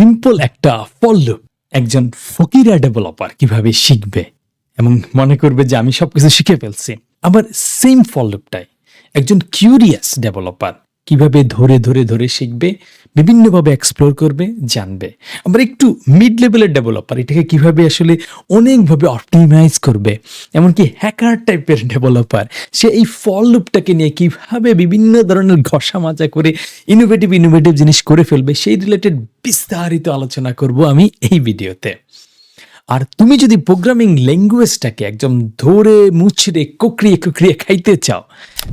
Simple একটা ফল একজন Fakira developer কীভাবে শিখবে এবং মনে করবে যে আমি সবকিছু শিখে ফেলছি। আবার সেম ফল একজন কিউরিয়াস ডেভেলপার কীভাবে ধরে ধরে ধরে শিখবে, বিভিন্নভাবে এক্সপ্লোর করবে, জানবে। আবার একটু মিড লেভেলের ডেভেলপার এটাকে কীভাবে আসলে অনেকভাবে অপটিমাইজ করবে, এমনকি হ্যাকার টাইপের ডেভেলপার সে এই ফল লুপটাকে নিয়ে কীভাবে বিভিন্ন ধরনের ঘষা মাজা করে ইনোভেটিভ ইনোভেটিভ জিনিস করে ফেলবে, সেই রিলেটেড বিস্তারিত আলোচনা করব আমি এই ভিডিওতে আর তুমি যদি প্রোগ্রামিং ল্যাঙ্গুয়েজটাকে একদম ধরে মুচড়ে কুকরিয়ে কুকরিয়ে খাইতে চাও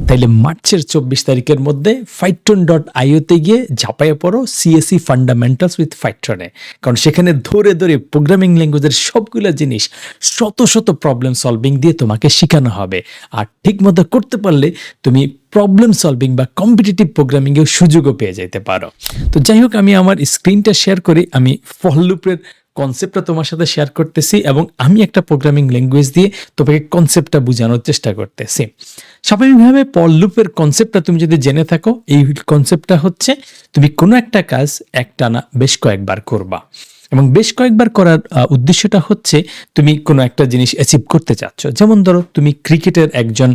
তাহলে মার্চের চব্বিশ তারিখের মধ্যে ফাইটন ডট আইওতে গিয়ে ঝাঁপাইয়ে পড়ো সিএসি ফান্ডামেন্টালস উইথ ফাইটনে কারণ সেখানে ধরে ধরে প্রোগ্রামিং ল্যাঙ্গুয়েজের সবগুলো জিনিস শত শত প্রবলেম সলভিং দিয়ে তোমাকে শেখানো হবে। আর ঠিকমতো করতে পারলে তুমি প্রবলেম সলভিং বা কম্পিটিটিভ প্রোগ্রামিংয়েও সুযোগও পেয়ে যেতে পারো। তো যাই হোক, আমি আমার স্ক্রিনটা শেয়ার করি, আমি ফললুপের কনসেপ্টটা তোমার সাথে শেয়ার করতেছি এবং আমি একটা প্রোগ্রামিং ল্যাঙ্গুয়েজ দিয়ে তোমাকে কনসেপ্টটা বোঝানোর চেষ্টা করতেছি। স্বাভাবিকভাবে পল লুপের কনসেপ্টটা তুমি যদি জেনে থাকো, এই কনসেপ্টটা হচ্ছে তুমি কোনো একটা কাজ একটানা বেশ কয়েকবার করবা। এবং বেশ কয়েকবার করার উদ্দেশ্যটা হচ্ছে তুমি কোনো একটা জিনিস অ্যাচিভ করতে চাচ্ছ। যেমন ধরো তুমি ক্রিকেটের একজন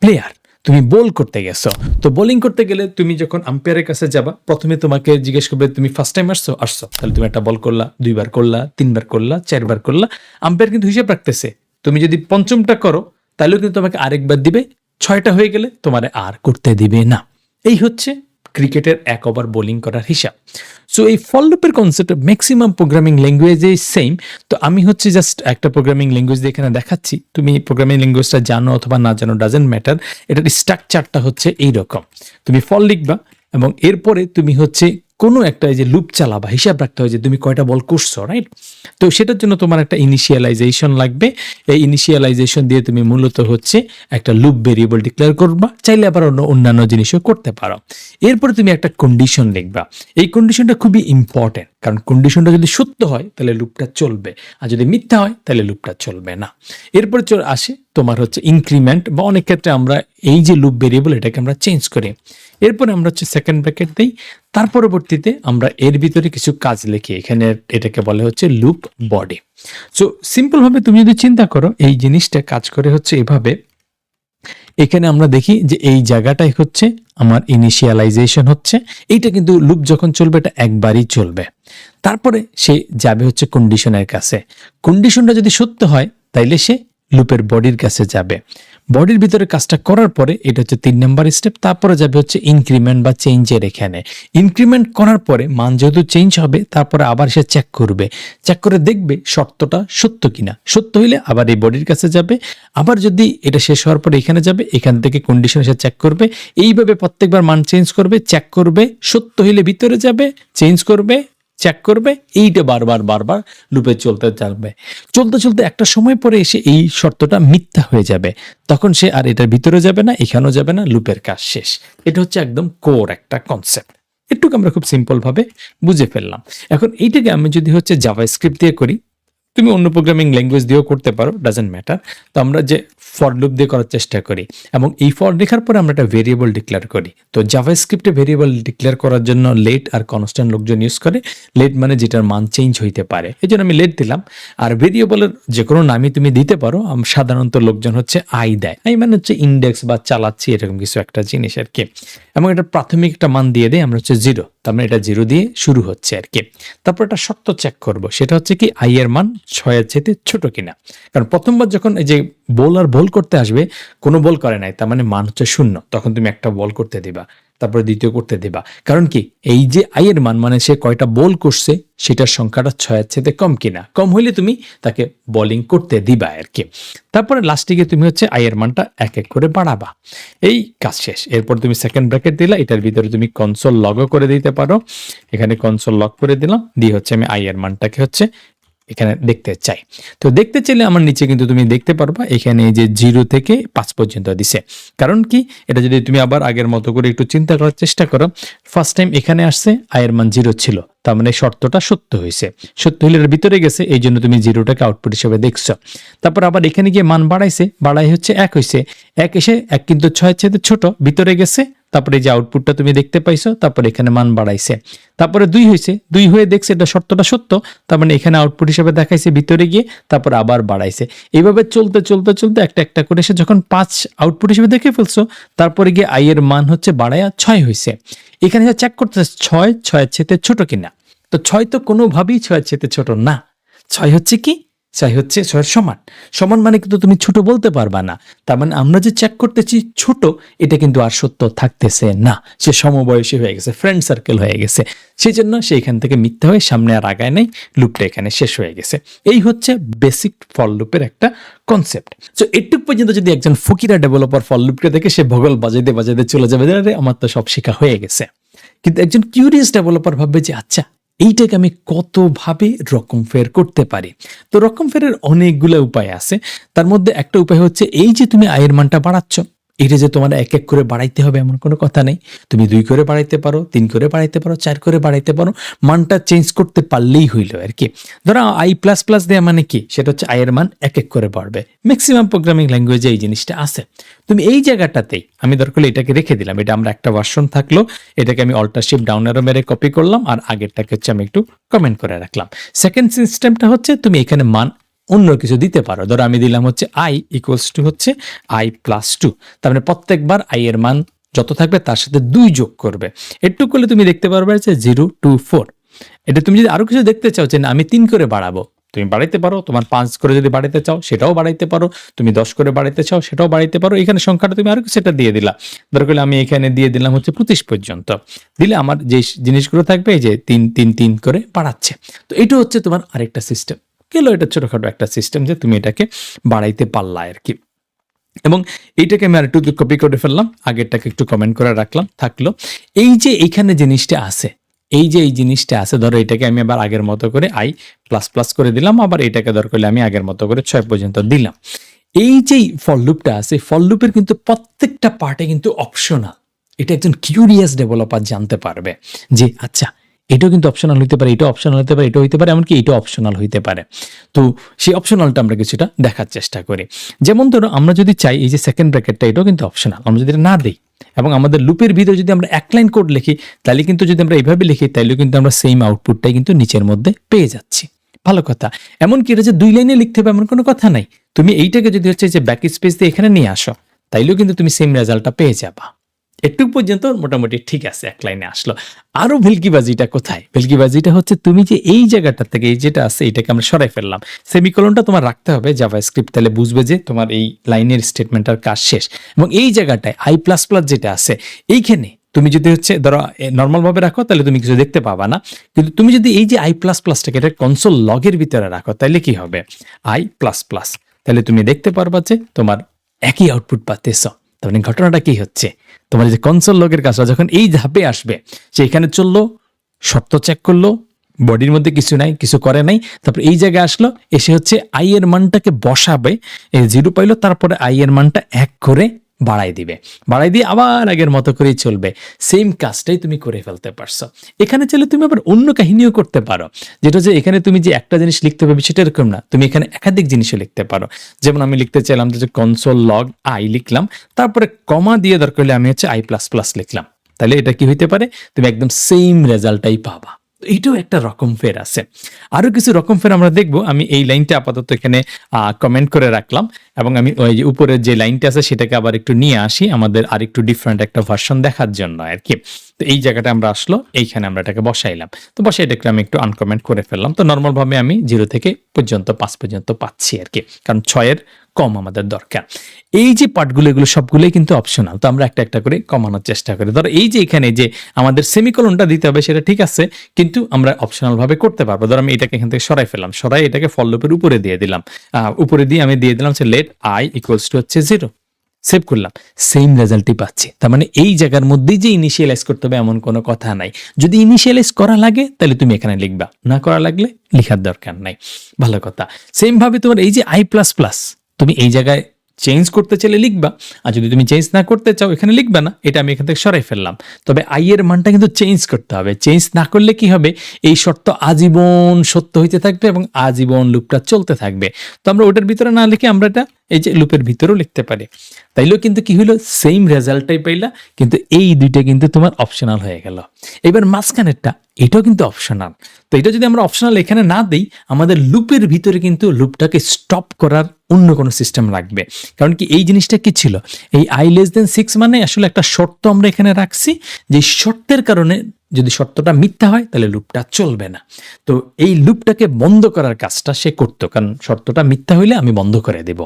প্লেয়ার তুমি বোল করতে গেছো। তো বোলিং করতে গেলে তুমি যখন আম্পায়ারের কাছে যাবা, প্রথমে তোমাকে জিজ্ঞেস করবে, তুমি ফার্স্ট টাইম আসছো? আসছো। তাহলে তুমি একটা বল করলা, দুইবার করলা, তিনবার করলা, চারবার করলা। আম্পায়ার কিন্তু হিসেব রাখতেছে, তুমি যদি পঞ্চমটা করো, তাহলেও কিন্তু তোমাকে আরেকবার দিবে। ছয়টা হয়ে গেলে তোমার আর করতে দিবে না। এই হচ্ছে ক্রিকেটের এক ওভার বোলিং করার হিসাব। সো এই ফললুপের কনসেপ্ট ম্যাক্সিমাম প্রোগ্রামিং ল্যাঙ্গুয়েজেই সেম তো আমি হচ্ছে জাস্ট একটা প্রোগ্রামিং ল্যাঙ্গুয়েজ দিয়ে এখানে দেখাচ্ছি। তুমি প্রোগ্রামিং ল্যাঙ্গুয়েজটা জানো অথবা না জানো ডাজেন্ট ম্যাটার এটার স্ট্রাকচারটা হচ্ছে এই রকম তুমি ফল লিখবা এবং এরপরে তুমি হচ্ছে কোনো একটা যে লুপ চালাবা হিসাব রাখতে হয় যে তুমি কয়টা বল করছ রাইট তো সেটার জন্য তোমার একটা ইনিশিয়ালাইজেশন লাগবে। এই ইনিশিয়ালাইজেশন দিয়ে তুমি মূলত হচ্ছে একটা লুপ ভেরিয়েবল ডিক্লেয়ার করবা, চাইলে আবার অন্য অন্যান্য জিনিসও করতে পারো। এরপরে তুমি একটা কন্ডিশন লিখবা। এই কন্ডিশনটা খুবই ইম্পর্টেন্ট কারণ কন্ডিশনটা যদি সত্য হয়, তাহলে লুপটা চলবে। আর যদি মিথ্যা হয়, তাহলে লুপটা চলবে না। এরপরে চল আসে তোমার হচ্ছে ইনক্রিমেন্ট বা অনেক ক্ষেত্রে আমরা এই যে লুপ ভেরিয়েবল এটাকে আমরা চেঞ্জ করি। এরপরে আমরা হচ্ছে সেকেন্ড ব্র্যাকেট দিই। তার পরবর্তীতে আমরা এর ভিতরে কিছু কাজ লিখি। এখানে এটাকে বলে হচ্ছে লুপ বডি সো সিম্পলভাবে তুমি যদি চিন্তা করো, এই জিনিসটা কাজ করে হচ্ছে এভাবে এখানে আমরা দেখি যে এই জায়গাটাই হচ্ছে আমার ইনিশিয়ালাইজেশন হচ্ছে। এইটা কিন্তু লুপ যখন চলবে, এটা একবারই চলবে। তারপরে সে যাবে হচ্ছে কন্ডিশনের কাছে। কন্ডিশনটা যদি সত্য হয়, তাইলে সে লুপের বডির কাছে যাবে। বডির ভিতরে কাজটা করার পরে এটা হচ্ছে তিন নাম্বার স্টেপ তারপরে যাবে হচ্ছে ইনক্রিমেন্ট বা চেঞ্জের এখানে। ইনক্রিমেন্ট করার পরে মান যেহেতু চেঞ্জ হবে, তারপরে আবার সে চেক করবে। চেক করে দেখবে শর্তটা সত্য কিনা। সত্য হইলে আবার এই বডির কাছে যাবে। আবার যদি এটা শেষ হওয়ার পরে এখানে যাবে, এখান থেকে কন্ডিশন সে চেক করবে। এইভাবে প্রত্যেকবার মান চেঞ্জ করবে চেক করবে, সত্য হইলে ভিতরে যাবে চেঞ্জ করবে চেক করবে, এইটা বারবার বারবার লুপে চলতে থাকবে। চলতে চলতে একটা সময় পরে এসে এই শর্তটা মিথ্যা হয়ে যাবে। তখন সে আর এটার ভিতরে যাবে না, এখানেও যাবে না লুপের কাজ শেষ। এটা হচ্ছে একদম কোর একটা কনসেপ্ট একটুকু আমরা খুব সিম্পলভাবে বুঝে ফেললাম। এখন এইটাকে আমি যদি হচ্ছে জাভা স্ক্রিপ্ট দিয়ে করি তুমি অন্য প্রোগ্রামিং ল্যাঙ্গুয়েজ দিয়েও করতে পারো ডাজেন্ট ম্যাটার তো আমরা যে ফর লুপ দিয়ে করার চেষ্টা করি, এবং এই ফর লেখার পরে আমরা একটা ভেরিয়েবল ডিক্লেয়ার করি। তো জাভা স্ক্রিপ্টে ভেরিয়েবল ডিক্লেয়ার করার জন্য লেট আর কনস্ট্যান্ট লোকজন ইউজ করে। লেট মানে যেটার মান চেঞ্জ হইতে পারে। এই জন্য আমি লেট দিলাম। আর ভেরিয়েবলের যে কোনো নামই তুমি দিতে পারো সাধারণত লোকজন হচ্ছে আই দেয়। আই মানে হচ্ছে ইন্ডেক্স বা চালাচ্ছি, এরকম কিছু একটা জিনিস আর কি। এবং এটা প্রাথমিক একটা মান দিয়ে দেয় আমরা হচ্ছে জিরো তার মানে এটা জিরো দিয়ে শুরু হচ্ছে আর কি। তারপর একটা শর্ত চেক করব। সেটা হচ্ছে কি আই এর মান ছয়ের চেয়ে ছোট কিনা। কারণ প্রথমবার যখন এই যে বল আর বল করতে আসবে, কোনো বল করে নাই, তার মানে মান হচ্ছে শূন্য। তখন তুমি একটা বল করতে দিবা, তারপরে দ্বিতীয় করতে দিবা। কারণ কি, এই যে আই এর মান মানে সে কয়টা বল করছে, সেটার সংখ্যাটা ছয়ের চেয়ে কম কিনা। কম হইলে তুমি তাকে বোলিং করতে দিবা আর কি। তারপরে লাস্টে গিয়ে তুমি হচ্ছে আই এর মানটা এক এক করে বাড়াবা। এই কাজ শেষ। এরপর তুমি সেকেন্ড ব্র্যাকেট দিলা, এটার ভিতরে তুমি কনসোল লগও করে দিতে পারো। এখানে কনসোল লক করে দিলাম, দিয়ে হচ্ছে আমি আই এর মানটাকে হচ্ছে এখানে দেখতে চাই। তো দেখতে চাইলে আমার নিচে কিন্তু তুমি দেখতে পারবা, এখানে যে জিরো থেকে পাঁচ পর্যন্ত দিছে। কারণ কি? এটা যদি তুমি আবার আগের মতো করে একটু চিন্তা করার চেষ্টা করো ফার্স্ট টাইম এখানে আসছে আয়ের মান জিরো ছিল। তার মানে শর্তটা সত্য হয়েছে। সত্য হলে ভিতরে গেছে, এই জন্য তুমি জিরোটাকে আউটপুট হিসেবে দেখছ। তারপর আবার এখানে গিয়ে মান বাড়াইছে, বাড়াই হচ্ছে এক হয়েছে এক এসে এক কিন্তু ছয় চেয়ে ছোট, ভিতরে গেছে তারপরে যে আউটপুটটা তুমি দেখতে পাইছো, তারপরে এখানে মান বাড়াইছে। তারপরে দুই হয়েছে দুই হয়ে দেখছে এটা শর্তটা সত্য, তার মানে এখানে আউটপুট হিসেবে দেখাইছে, ভিতরে গিয়ে তারপর আবার বাড়াইছে। এইভাবে চলতে চলতে চলতে একটা একটা করে সে যখন পাঁচ আউটপুট হিসেবে দেখে ফেলছো, তারপরে গিয়ে আই এর মান হচ্ছে বাড়ায়া ছয় হয়েছে এখানে চেক করতেছে, ছয়, ছয়ের চেতে ছোট কিনা? তো ছয় তো কোনোভাবেই ছয়ের চেতে ছোট না। ছয় হচ্ছে কি? ছয় হচ্ছে ছয়ের সমান। সমান মানে কিন্তু তুমি ছোট বলতে পারবা না। তার মানে আমরা যে চেক করতেছি ছোট, এটা কিন্তু আর সত্য থাকতেছে না। সে সমবয়সী হয়ে গেছে ফ্রেন্ড সার্কেল হয়ে গেছে। সেই জন্য সে এখান থেকে মিথ্যা হয়ে সামনে আর আগায় নেই লুপটা এখানে শেষ হয়ে গেছে। এই হচ্ছে বেসিক ফল লুপের একটা কনসেপ্ট তো এটুক পর্যন্ত যদি একজন ফকিরা ডেভেলপার ফল লুপকে দেখে সে ভগল বাজাইতে বাজাইতে চলে যাবে আমার তো সব শেখা হয়ে গেছে। কিন্তু একজন কিউরিয়াস ডেভেলপার ভাববে যে আচ্ছা এইটাকে আমি কতভাবে রকম ফের করতে পারি? তো রকম ফেরের অনেকগুলো উপায় আছে। তার মধ্যে একটা উপায় হচ্ছে, এই যে তুমি আয়ের মানটা বাড়াচ্ছ এটা যে তোমার এক এক করে বাড়াইতে হবে এমন কোনো কথা নেই। তুমি দুই করে বাড়াইতে পারো, তিন করে বাড়াইতে পারো, চার করে বাড়াইতে পারো, মানটা চেঞ্জ করতে পারলেই হইল আর কি। ধরো আই প্লাস প্লাস দেওয়া মানে কি? সেটা হচ্ছে আয়ের মান এক এক করে বাড়বে। ম্যাক্সিমাম প্রোগ্রামিং ল্যাঙ্গুয়েজে এই জিনিসটা আছে। তুমি এই জায়গাটাতেই আমি দরকার এটাকে রেখে দিলাম, এটা আমরা একটা ভার্সন থাকল, এটাকে আমি অল্টারশিপ ডাউন এরো মেরে কপি করলাম, আর আগেরটাকে হচ্ছে আমি একটু কমেন্ট করে রাখলাম। সেকেন্ড সিস্টেমটা হচ্ছে তুমি এখানে মান অন্য কিছু দিতে পারো। ধরো আমি দিলাম হচ্ছে আই ইকুয়ালস টু হচ্ছে আই প্লাস টু তার মানে প্রত্যেকবার আই এর মান যত থাকবে তার সাথে দুই যোগ করবে। একটু করলে তুমি দেখতে পারবে যে জিরো টু ফোর এটা তুমি যদি আরও কিছু দেখতে চাও যে না, আমি তিন করে বাড়াবো, তুমি বাড়াইতে পারো, তোমার পাঁচ করে যদি বাড়াইতে চাও সেটাও বাড়াইতে পারো, তুমি দশ করে বাড়াইতে চাও সেটাও বাড়াইতে পারো। এখানে সংখ্যাটা তুমি আরও সেটা দিয়ে দিলা। দরকার আমি এখানে দিয়ে দিলাম হচ্ছে পঁচিশ পর্যন্ত। দিলে আমার যে জিনিসগুলো থাকবে এই যে তিন তিন তিন করে বাড়াচ্ছে। তো এটা হচ্ছে তোমার আরেকটা সিস্টেম গেল এটা ছোটখাটো একটা সিস্টেম যে তুমি এটাকে বাড়াইতে পারলা আর কি। এবং এইটাকে আমি আর একটু কপি করে ফেললাম, আগেরটাকে একটু কমেন্ট করে রাখলাম, থাকল। এই যে এইখানে জিনিসটা আছে, এই যে এই জিনিসটা আছে, ধরো এটাকে আমি আবার আগের মতো করে আই প্লাস প্লাস করে দিলাম, আবার এটাকে দরকার করলে আমি আগের মতো করে ছয় পর্যন্ত দিলাম। এই যে ফল লুপটা আছে ফল লুপের কিন্তু প্রত্যেকটা পার্টে কিন্তু অপশনাল এটা একজন কিউরিয়াস ডেভেলপার জানতে পারবে যে আচ্ছা এটাও কিন্তু অপশনাল হইতে পারে এটা অপশনাল হতে পারে এটা হইতে পারে, এমনকি এটা অপশনাল হইতে পারে। তো সেই অপশনালটা আমরা কিছুটা দেখার চেষ্টা করি। যেমন ধরো, আমরা যদি চাই এই যে সেকেন্ড ব্র্যাকেটটা এটাও কিন্তু অপশনাল আমরা যদি না দিই, এবং আমাদের লুপের ভিতরে যদি আমরা এক লাইন কোড লিখি, তাহলে কিন্তু যদি আমরা এইভাবে লিখি তাহলে কিন্তু আমরা সেম আউটপুটটাই কিন্তু নিচের মধ্যে পেয়ে যাচ্ছি। ভালো কথা। এমনকি এটা যে দুই লাইনে লিখতে হবে, এমন কোনো কথা নাই। তুমি এইটাকে যদি হচ্ছে যে ব্যাক স্পেস দিয়ে এখানে নিয়ে আসো, তাইলেও কিন্তু তুমি সেম রেজাল্টটা পেয়ে যাবা। একটু পর্যন্ত মোটামুটি ঠিক আছে, এক লাইনে আসলো। আরও ভেলকিবাজিটা কোথায়? ভেলকিবাজিটা হচ্ছে তুমি যে এই জায়গাটা থেকে এই যেটা আছে, এটাকে আমরা সরাই ফেললাম। সেমিকলনটা তোমার রাখতে হবে জাভা স্ক্রিপ্ট তাহলে বুঝবে যে তোমার এই লাইনের স্টেটমেন্টটার কাজ শেষ। এবং এই জায়গাটায় আই প্লাস প্লাস যেটা আছে, এইখানে তুমি যদি হচ্ছে, ধরো নর্মাল ভাবে রাখো, তাহলে তুমি কিছু দেখতে পাবা না। কিন্তু তুমি যদি এই যে আই প্লাস প্লাসটাকে এটা কনসোল লগের ভিতরে রাখো, তাহলে কি হবে? আই প্লাস প্লাস তাহলে তুমি দেখতে পারবা যে তোমার একই আউটপুট পাতেছ। তার মানে ঘটনাটা কি হচ্ছে? তোমার যে কনসোল লগের কাজটা, যখন এই ধাপে আসবে, সে এখানে চলল, শর্ত চেক করল বডির মধ্যে কিছু নাই, কিছু করে নাই, তারপর এই জায়গায় আসলো, এসে হচ্ছে আই এর মানটাকে বসাবে জিরো পাইলো, তারপরে আই এর মানটা এক করে বাড়াই দিবে। বাড়াই দিয়ে আবার আগের মতো করেই চলবে। সেম কাজটাই তুমি করে ফেলতে পারছ। এখানে চাইলে তুমি আবার অন্য কাহিনীও করতে পারো। যেটা যে এখানে তুমি যে একটা জিনিস লিখতে পারবে সেটা এরকম না। তুমি এখানে একাধিক জিনিসও লিখতে পারো। যেমন আমি লিখতে চাইলাম যে কনসোল লগ আই লিখলাম। তারপরে কমা দিয়ে দরকার হলে আমি হচ্ছে আই প্লাস প্লাস লিখলাম। তাহলে এটা কি হইতে পারে? তুমি একদম সেম রেজাল্টটাই পাবা। এইটাও একটা রকম ফের আছে। আরও কিছু রকম ফের আমরা দেখব। আমি এই লাইনটা আপাতত এখানে কমেন্ট করে রাখলাম এবং আমি ওই যে উপরের যে লাইনটা আছে সেটাকে আবার একটু নিয়ে আসি আমাদের আর একটু ডিফারেন্ট একটা ভার্সন দেখার জন্য আর কি তো এই জায়গাটা আমরা আসলো, এইখানে আমরা এটাকে বসাইলাম। তো বসে এটাকে আমি একটু আনকমেন্ট করে ফেললাম। তো নর্মাল ভাবে আমি জিরো থেকে পর্যন্ত, পাঁচ পর্যন্ত পাচ্ছি আর কি কারণ ছয়ের কম আমাদের দরকার। এই যে পার্টগুলো এগুলো সবগুলোই কিন্তু অপশনাল তো আমরা একটা একটা করে কমানোর চেষ্টা করি। ধরো এই যে এখানে যে আমাদের সেমিকলনটা দিতে হবে, সেটা ঠিক আছে, কিন্তু আমরা অপশনাল ভাবে করতে পারব। ধরো আমি এটাকে এখান থেকে সরাই ফেলাম সরাই এটাকে ফললোপের উপরে দিয়ে দিলাম। উপরে দিয়ে আমি দিয়ে দিলাম লেট আই ইকুয়ালস টু হচ্ছে জিরো সেভ করলাম। সেম রেজাল্টই পাচ্ছি। তার মানে এই জায়গার মধ্যেই যে ইনিশিয়ালাইজ করতে হবে, এমন কোনো কথা নাই। যদি ইনিশিয়ালাইজ করা লাগে, তাহলে তুমি এখানে লিখবা। না করা লাগলে, লিখার দরকার নাই। ভালো কথা। সেম ভাবে তোমার এই যে আই প্লাস প্লাস তুমি এই জায়গায় চেঞ্জ করতে চাইলে লিখবা, আর যদি তুমি চেঞ্জ না করতে চাও, এখানে লিখবা না, এটা আমি এখান থেকে সরাই ফেললাম। তবে আই এর মানটা কিন্তু চেঞ্জ করতে হবে। চেঞ্জ না করলে কি হবে? এই শর্ত আজীবন সত্য হইতে থাকবে এবং আজীবন লুপটা চলতে থাকবে। তো আমরা ওটার ভিতরে না লিখে আমরা এটা এই যে লুপের ভিতরেও লিখতে পারি। তাইলেও কিন্তু কি হলো সেম রেজাল্টটাই পাইলা, কিন্তু এই দুইটা কিন্তু তোমার অপশনাল হয়ে গেল। এবার মাঝখানেরটা, এটাও কিন্তু অপশনাল তো এটা যদি আমরা অপশনাল এখানে না দিই, আমাদের লুপের ভিতরে কিন্তু লুপটাকে স্টপ করার অন্য কোনো সিস্টেম লাগবে। কারণ কি এই জিনিসটা কি ছিল? এই আই লেস দেন সিক্স মানে আসলে একটা শর্ত আমরা এখানে রাখছি, যে শর্তের কারণে যদি শর্তটা মিথ্যা হয়, তাহলে লুপটা চলবে না। তো এই লুপটাকে বন্ধ করার কাজটা সে করতো, কারণ শর্তটা মিথ্যা হইলে আমি বন্ধ করে দেব।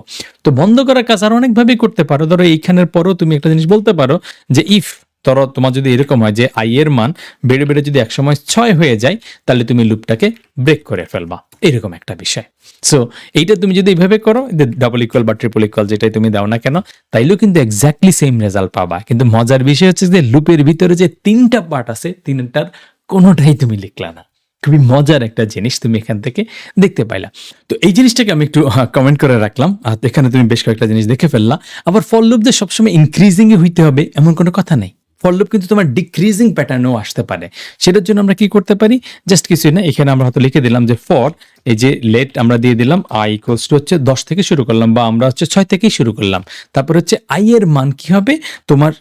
তো বন্ধ করার কাজ আর অনেকভাবেই করতে পারো। ধরো এইখানের পরও তুমি একটা জিনিস বলতে পারো যে, ইফ ধরো তোমার যদি এরকম হয় যে আই এর মান বেড়ে বেড়ে যদি একসময় ছয় হয়ে যায়, তাহলে তুমি লুপটাকে ব্রেক করে ফেলবা। এরকম একটা বিষয়। সো এইটা তুমি যদি এইভাবে করো ডাবল ইকুয়াল বা ট্রিপল ইকুয়াল যেটাই তুমি দাও না কেন, তাইলেও কিন্তু এক্স্যাক্টলি সেম রেজাল্ট পাবা। কিন্তু মজার বিষয় হচ্ছে যে লুপের ভিতরে যে তিনটা পার্ট আছে, তিনটার কোনোটাই তুমি লিখলা না। খুবই মজার একটা জিনিস তুমি এখান থেকে দেখতে পাইলা। তো এই জিনিসটাকে আমি একটু কমেন্ট করে রাখলাম। আর এখানে তুমি বেশ কয়েকটা জিনিস দেখে ফেললা। আবার ফল লুপ সবসময় ইনক্রিজিং হইতে হবে, এমন কোনো কথা নেই। ফল লুপ কিন্তু তোমার ডিক্রিজিং প্যাটার্নেও আসতে পারে। সেটার জন্য আমরা কি করতে পারি? জাস্ট কিছুই না, এখানে আমরা হয়তো লিখে দিলাম যে ফর এই যে লেট আমরা দিয়ে দিলাম আই ইকুয়ালস টু হচ্ছে দশ থেকে শুরু করলাম বা আমরা হচ্ছে ছয় থেকেই শুরু করলাম। তারপর হচ্ছে আই এর মান কি হবে? তোমার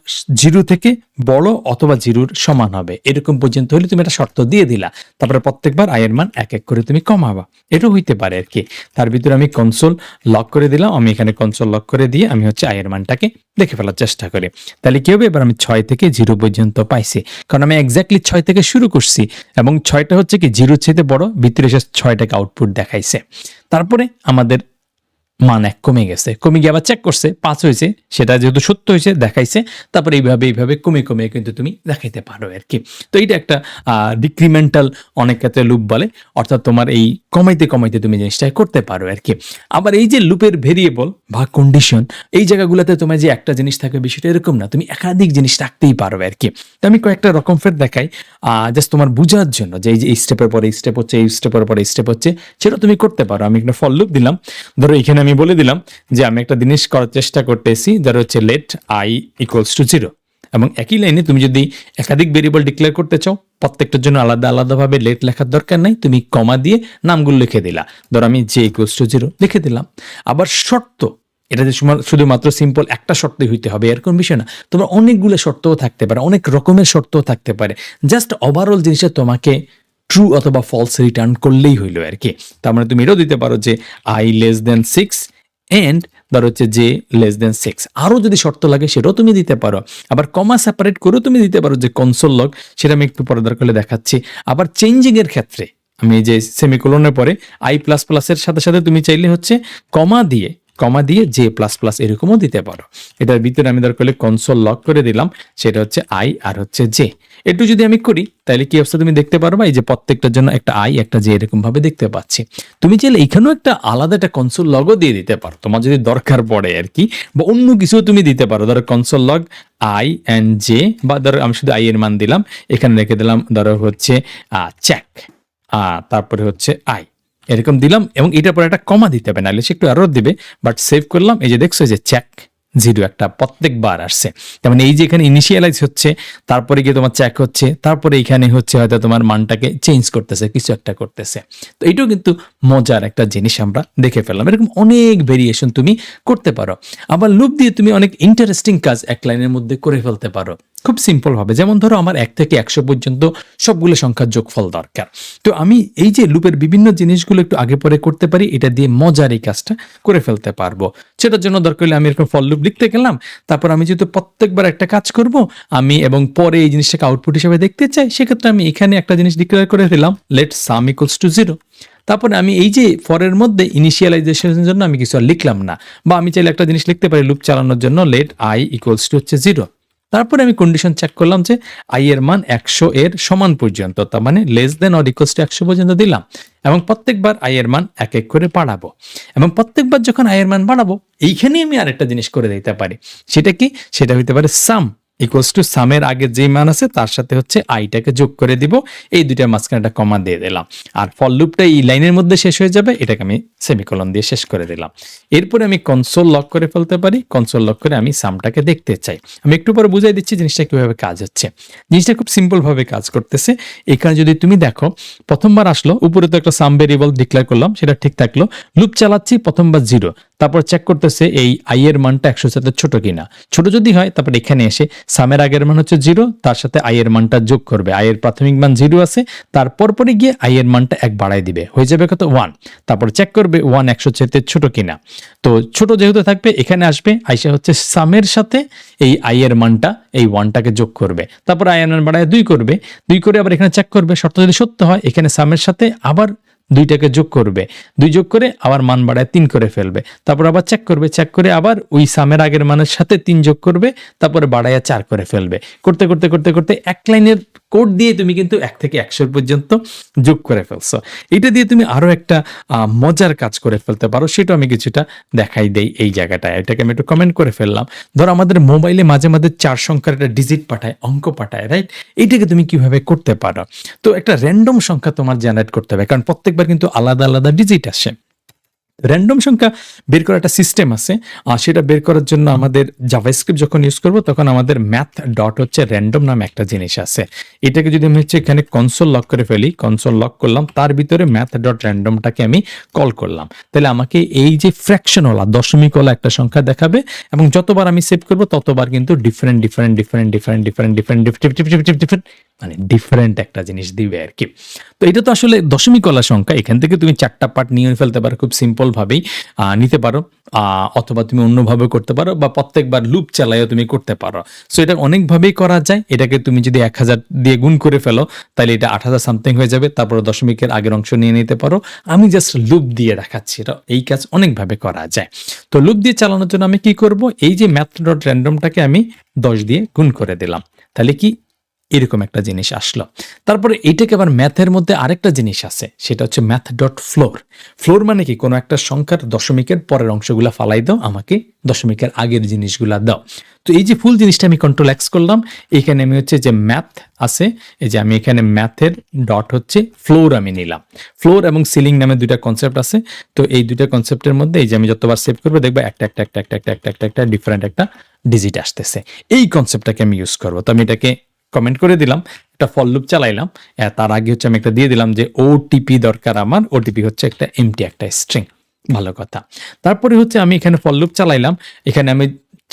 জিরো থেকে বড় অথবা জিরোর সমান হবে। এরকম পর্যন্ত হলে তুমি একটা শর্ত দিয়ে দিলা। তারপরে প্রত্যেকবার আয়ের মান এক এক করে তুমি কমাবা। এটাও হইতে পারে আর কি। তার ভিতরে আমি কনসোল লক করে দিলাম, আমি এখানে কনসোল লক করে দিয়ে আমি হচ্ছে আয়ের মানটাকে দেখে ফেলার চেষ্টা করি। তাহলে কি হবে? এবার আমি ছয় থেকে জিরো পর্যন্ত পাইছি। কারণ আমি এক্স্যাক্টলি ছয় থেকে শুরু করছি এবং ছয়টা হচ্ছে কি, জিরোর চাইতে বড়, ভিতরে এসে ছয়টাকে আউটপুট দেখাইছে। তারপরে আমাদের মান এক কমে গেছে। কমে গিয়ে আবার চেক করছে, পাঁচ হয়েছে, সেটা যেহেতু সত্য হয়েছে, দেখাইছে, তারপরে এইভাবে এইভাবে কমে কমে কিন্তু তুমি দেখাইতে পারো আর কি তো এইটা একটা ডিক্রিমেন্টাল অনেক ক্ষেত্রে লুপ বলে, অর্থাৎ তোমার এই কমাইতে কমাইতে তুমি জিনিসটা করতে পারো আর কি আবার এই যে লুপের ভেরিয়েবল বা কন্ডিশন এই জায়গাগুলোতে তোমার যে একটা জিনিস থাকবে বিষয়টা এরকম না, তুমি একাধিক জিনিস রাখতেই পারো আর কি তো আমি কয়েকটা রকম ফের দেখাই জাস্ট তোমার বোঝার জন্য, যে এই যে এই স্টেপের পরে স্টেপ হচ্ছে, এই স্টেপের পরে স্টেপ হচ্ছে, সেটা তুমি করতে পারো। আমি একটা ফল লুপ দিলাম। ধরো এখানে আমি বলে দিলাম যে আমি একটা জিনিস করার চেষ্টা করতেছি, যার হচ্ছে let I equals to zero এবং একই লাইনে তুমি যদি একাধিক ভেরিয়েবল ডিক্লেয়ার করতে চাও, প্রত্যেকটার জন্য আলাদা আলাদাভাবে লেট লেখার দরকার নাই, তুমি কমা দিয়ে নামগুলো লিখে দিলা। ধরো আমি জে ইকুয়ালস টু জিরো লিখে দিলাম। আবার শর্ত, এটা যে শুধুমাত্র সিম্পল একটা শর্তই হইতে হবে এরকম বিষয় না। তোমার অনেকগুলো শর্তও থাকতে পারে, অনেক রকমের শর্তও থাকতে পারে। জাস্ট ওভারঅল জিনিসটা তোমাকে ট্রু অথবা ফলস রিটার্ন করলেই হইল আর কি। তার মানে তুমি এটাও দিতে পারো যে I less than six and ধর হচ্ছে যে লেস দেন সিক্স আরও যদি শর্ত লাগে সেটাও তুমি দিতে পারো। আবার কমা সেপারেট করেও তুমি দিতে পারো যে কনসোল লগ সেটা আমি একটু পরে দরকার দেখাচ্ছি। আবার চেঞ্জিংয়ের ক্ষেত্রে, আমি যে সেমিকোলনের পরে আই প্লাস প্লাসের সাথে সাথে তুমি চাইলে হচ্ছে কমা দিয়ে কমা দিয়ে জে প্লাস প্লাস এরকমও দিতে পারো। এটার ভিতরে আমি দরকার হলে কনসোল লক করে দিলাম, সেটা হচ্ছে আই আর হচ্ছে জে একটু যদি আমি করি, তাহলে কি অবস্থা তুমি দেখতে পারবা এই যে প্রত্যেকটার জন্য একটা আই একটা জে এরকম ভাবে দেখতে পাচ্ছি। তুমি চাইলে এখানেও একটা আলাদা একটা কনসোল লগও দিয়ে দিতে পারো। তোমার যদি দরকার পড়ে আর কি, বা অন্য কিছু তুমি দিতে পারো। ধরো console log I and J বা ধরো আমি শুধু আই এর মান দিলাম, এখানে রেখে দিলাম, ধরো হচ্ছে চেক তারপরে হচ্ছে আই এরকম দিলাম এবং এটার পরে একটা কমা দিতে হবে, নাহলে সে একটু আরও দিবে। বাট সেভ করলাম, এই যে দেখছ যে চেক জিরো একটা প্রত্যেকবার আসছে। তেমন এই যে এখানে ইনিশিয়ালাইজ হচ্ছে, তারপরে গিয়ে তোমার চেক হচ্ছে, তারপরে এখানে হচ্ছে হয়তো তোমার মানটাকে চেঞ্জ করতেছে, কিছু একটা করতেছে। তো এটাও কিন্তু মজার একটা জিনিস আমরা দেখে ফেললাম। এরকম অনেক ভেরিয়েশন তুমি করতে পারো। আবার লুপ দিয়ে তুমি অনেক ইন্টারেস্টিং কাজ এক লাইনের মধ্যে করে ফেলতে পারো। খুব সিম্পল হবে যেমন ধরো আমার এক থেকে একশো পর্যন্ত সবগুলো সংখ্যার যোগফল দরকার। তো আমি এই যে লুপের বিভিন্ন জিনিসগুলো একটু আগে পরে করতে পারি, এটা দিয়ে মজার এই কাজটা করে ফেলতে পারব। সেটার জন্য দরকার হলে আমি এরকম ফল লুপ লিখতে গেলাম, তারপর আমি যেহেতু প্রত্যেকবার একটা কাজ করব, আমি এবং পরে এই জিনিসটাকে আউটপুট হিসেবে দেখতে চাই, সেক্ষেত্রে আমি এখানে একটা জিনিস ডিক্লেয়ার করে দিলাম let sum equals to zero তারপরে আমি এই যে ফরের মধ্যে ইনিশিয়ালাইজেশনের জন্য আমি কিছু আর লিখলাম না, বা আমি চাইলে একটা জিনিস লিখতে পারি লুপ চালানোর জন্য লেট আই ইকুয়ালস টু হচ্ছে জিরো তারপরে আমি কন্ডিশন চেক করলাম যে আই এর মান একশো এর সমান পর্যন্ত, তার মানে less than or equals to একশো পর্যন্ত দিলাম এবং প্রত্যেকবার আই এর মান এক এক করে বাড়াবো। এবং প্রত্যেকবার যখন আই এর মান বাড়াবো, এইখানেই আমি আরেকটা জিনিস করে দিতে পারি। সেটা কি? সেটা হইতে পারে সাম ইকুয়ালস টু সামের আগে যে মান আছে, তার সাথে হচ্ছে আইটাকে যোগ করে দিব। এই দুইটার মাঝখানে একটা কমা দিয়ে দিলাম। আর ফল লুপটা এই লাইনের মধ্যে শেষ হয়ে যাবে, এটাকে আমি সেমিকলন দিয়ে শেষ করে দিলাম। এরপরে আমি কনসোল লক করে ফেলতে পারি। কনসোল লক করে আমি সামটাকে দেখতে চাই। আমি একটু পরে বুঝাই দিচ্ছি জিনিসটা কীভাবে কাজ হচ্ছে। জিনিসটা খুব সিম্পলভাবে কাজ করতেছে। এখানে যদি তুমি দেখো, প্রথমবার আসলো, উপরে তো একটা সাম ভেরিয়েবল ডিক্লেয়ার করলাম, সেটা ঠিক থাকল। লুপ চালাচ্ছি, প্রথমবার জিরো তারপর চেক করতেছে এই আই এর মানটা একশো সাথে ছোট কিনা। ছোট যদি হয়, তারপর এখানে এসে সামের আগের মান হচ্ছে জিরো তার সাথে আই এর মানটা যোগ করবে। আই এর প্রাথমিক মান জিরো আছে তারপর পরে গিয়ে আই এর মানটা এক বাড়াই দিবে। হয়ে যাবে কত ওয়ান তারপর চেক করবে ওয়ান একশো চাইতে ছোট কিনা। তো ছোট যেহেতু থাকবে, এখানে আসবে, আইসা হচ্ছে সামের সাথে এই আই এর মানটা, এই ওয়ানটাকে যোগ করবে। তারপর আই এর মান বাড়ায় দুই করবে। দুই করে আবার এখানে চেক করবে, শর্ত যদি সত্য হয়, এখানে সামের সাথে আবার দুইটাকে যোগ করবে। দুই যোগ করে আবার মান বাড়ায় তিন করে ফেলবে। তারপর আবার চেক করবে চেক করে আবার ওই সামের আগের মানের সাথে তিন যোগ করবে, তারপরে বাড়াইয়া চার করে ফেলবে। করতে করতে করতে করতে এক লাইনের কোড দিয়ে তুমি কিন্তু এক থেকে একশো পর্যন্ত যোগ করে ফেলছো। এটা দিয়ে তুমি আরও একটা মজার কাজ করে ফেলতে পারো। সেটা আমি কিছুটা দেখাই দেই এই জায়গাটায়। এটাকে আমি একটু কমেন্ট করে ফেললাম। ধরো আমাদের মোবাইলে মাঝে মাঝে চার সংখ্যার একটা ডিজিট পাঠায়, অঙ্ক পাঠায় রাইট এইটাকে তুমি কীভাবে করতে পারো? তো একটা র্যান্ডম সংখ্যা তোমার জেনারেট করতে হবে, কারণ প্রত্যেকবার কিন্তু আলাদা আলাদা ডিজিট আসে। র্যান্ডম সংখ্যা বের করার একটা সিস্টেম আছে আর সেটা বের করার জন্য আমাদের জাভাস্ক্রিপ্ট যখন ইউজ করব তখন আমাদের ম্যাথ ডট হচ্ছে র্যান্ডম নামে একটা জিনিস আছে এটাকে যদি আমি হচ্ছে এখানে কনসোল লক করে ফেলি কনসোল লক করলাম তার ভিতরে ম্যাথ ডট র্যান্ডমটাকে আমি কল করলাম তাহলে আমাকে এই যে ফ্র্যাকশনওয়ালা দশমিকওয়ালা একটা সংখ্যা দেখাবে এবং যতবার আমি সেভ করব ততবার কিন্তু different different different different different different different different মানে ডিফারেন্ট একটা জিনিস দিবে আর কি। তো এটা তো আসলে দশমিকওয়ালা সংখ্যা এখান থেকে তুমি চারটা পার্ট নিয়ে ফেলতে পারো খুব সিম্পল ভাবেই। আহ, নিতে পারো অথবা তুমি অন্যভাবে করতে পারো বা প্রত্যেকবার লুপ চালাইও তুমি করতে পারো। সো এটা অনেকভাবেই করা যায়। এটাকে তুমি যদি এক হাজার দিয়ে গুণ করে ফেলো তাহলে এটা আট হাজার সামথিং হয়ে যাবে। তারপর দশমিকের আগের অংশ নিয়ে নিতে পারো। আমি জাস্ট লুপ দিয়ে দেখাচ্ছি এটা এই কাজ অনেকভাবে করা যায়। তো লুপ দিয়ে চালানোর জন্য আমি কি করব? এই যে ম্যাথ ডট র্যান্ডমটাকে আমি দশ দিয়ে গুণ করে দিলাম। তাহলে কি? এরকম একটা জিনিস আসলো। তারপরে এইটাকে আবার ম্যাথের মধ্যে আরেকটা জিনিস আছে, সেটা হচ্ছে ম্যাথ ডট ফ্লোর ফ্লোর মানে কি? কোনো একটা সংখ্যার দশমিকের পরের অংশগুলা ফালাই দাও, আমাকে দশমিকের আগের জিনিসগুলা দাও। তো এই যে ফুল জিনিসটা আমি কন্ট্রোল এক্স করলাম, এখানে আমি হচ্ছে যে ম্যাথ আছে, এই যে আমি এখানে ম্যাথের ডট হচ্ছে ফ্লোর আমি নিলাম। ফ্লোর এবং সিলিং নামে দুইটা কনসেপ্ট আছে, তো এই দুইটা কনসেপ্টের মধ্যে এই যে আমি যতবার সেভ করব, দেখব একটা একটা একটা একটা একটা একটা একটা একটা ডিফারেন্ট একটা ডিজিট আসতেছে। এই কনসেপ্টটাকে আমি ইউজ করব। তো আমি এটাকে কমেন্ট করে দিলাম, একটা ফল লুপ চালাইলাম। তার আগে হচ্ছে আমি একটা দিয়ে দিলাম যে ওটিপি দরকার আমার ওটিপি হচ্ছে একটা এমটি একটা স্ট্রিং ভালো কথা। তারপরে হচ্ছে আমি এখানে ফল লুপ চালাইলাম, এখানে আমি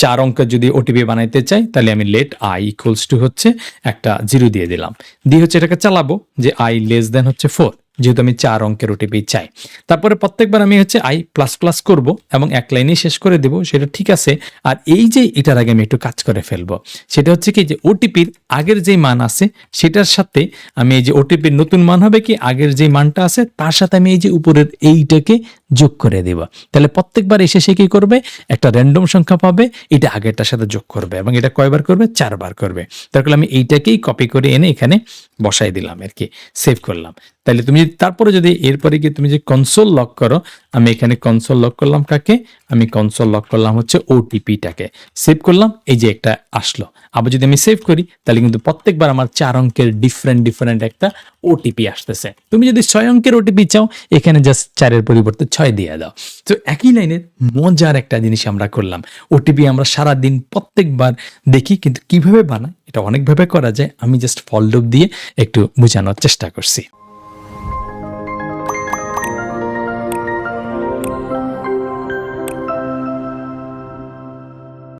চার অঙ্কের যদি ওটিপি বানাইতে চাই, তাহলে আমি লেট আই ইকুয়ালস টু হচ্ছে একটা জিরো দিয়ে দিলাম। দিয়ে হচ্ছে এটাকে চালাবো, যে আই লেস দেন হচ্ছে ফোর যেহেতু আমি চার অঙ্কের ওটিপি চাই। তারপরে প্রত্যেকবার আমি হচ্ছে আই প্লাস প্লাস করব এবং এক লাইনে শেষ করে দেব, সেটা ঠিক আছে। আর এই যে এটার আগে আমি একটু কাজ করে ফেলব, সেটা হচ্ছে কি যে ওটিপির আগের যে মান আছে, সেটার সাথে আমি এই যে ওটিপির নতুন মান হবে কি, আগের যে মানটা আছে, তার সাথে আমি এই যে উপরের এইটাকে যোগ করে দেব। তাহলে প্রত্যেকবার এসে সে কি করবে? একটা র্যান্ডম সংখ্যা পাবে, এটা আগেরটার সাথে যোগ করবে এবং এটা কয়বার করবে? চারবার করবে। তারপরে আমি এইটাকেই কপি করে এনে এখানে বসাই দিলাম আর কি সেভ করলাম। তাহলে তুমি তারপরে যদি এরপরে গিয়ে তুমি যে কনসোল লক করো, আমি এখানে কনসোল লক করলাম কাকে? আমি কনসোল লক করলাম হচ্ছে ওটিপিটাকে সেভ করলাম, এই যে একটা আসলো। আবার যদি আমি সেভ করি তাহলে কিন্তু প্রত্যেকবার আমার চার অঙ্কের ডিফারেন্ট ডিফারেন্ট একটা ওটিপি আসতেছে। তুমি যদি ছয় অঙ্কের ওটিপি চাও, এখানে জাস্ট চারের পরিবর্তে ছয় দিয়ে দাও। তো একই লাইনের মজার একটা জিনিস আমরা করলাম। ওটিপি আমরা সারা দিন প্রত্যেকবার দেখি, কিন্তু কীভাবে বানায়, এটা অনেকভাবে করা যায়। আমি জাস্ট ফল দিয়ে একটু বোঝানোর চেষ্টা করছি।